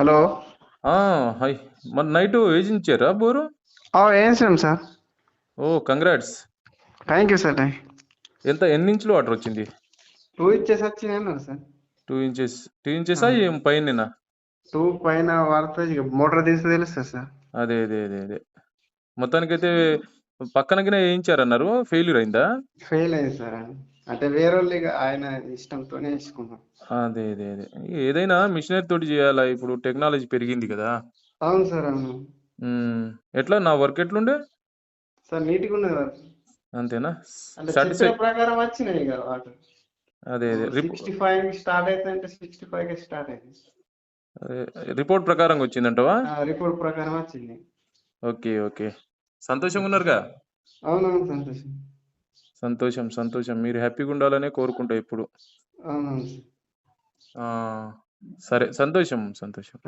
Hello. ఆ, hi మరి night వేయించారా బోరు? వేసాం సార్. ఓ కంగ్రాట్స్. థ్యాంక్ యూ సార్ ఎంత ఎన్ని ఇంచులు వాటర్ వచ్చింది? టూ ఇచ్చేసి వచ్చినాయి సార్. Two inches. టూ ఇంచెసా ఏం పైన టూ పైన ఇక మోటార్ తీస్తే తెలుస్తుంది సార్. అదే అదే అదే అదే. మొత్తానికైతే పక్కనకినే వేయించారన్నారు. ఫెయిల్యూర్ అయిందా? ఫెయిల్ అయింది సార్. అంటే వేరే ఆయన ఇష్టంతోనే వేసుకున్నాం అదే అదే అదే. ఏదైనా మిషనరీ తోటి చేయాలా? ఇప్పుడు టెక్నాలజీ పెరిగింది కదా. అవును సార్ అవును. ఉమ్, ఎట్లా? నా వర్క్ ఎట్లుండే? సార్ నీట్గా ఉన్నది సార్. అంతేనా? అంటే సాటిస్ఫై ప్రకారం వచ్చినాయి ఇక వాటర్ అదే అదే. రిప్ సిక్స్టీ ఫైవ్ స్టార్ట్ అయితే అంటే సిక్స్టీ ఫైవ్కి స్టార్ట్ అయింది. అదే, రిపోర్ట్ ప్రకారం వచ్చిందంటవా? రిపోర్ట్ ప్రకారం వచ్చింది. Okay okay. సంతోషంగా ఉన్నారుగా? అవునవును సంతోషం. సంతోషం సంతోషం. మీరు హ్యాపీగా ఉండాలనే కోరుకుంటా అవునవును ఆ, సరే. సంతోషం సంతోషం.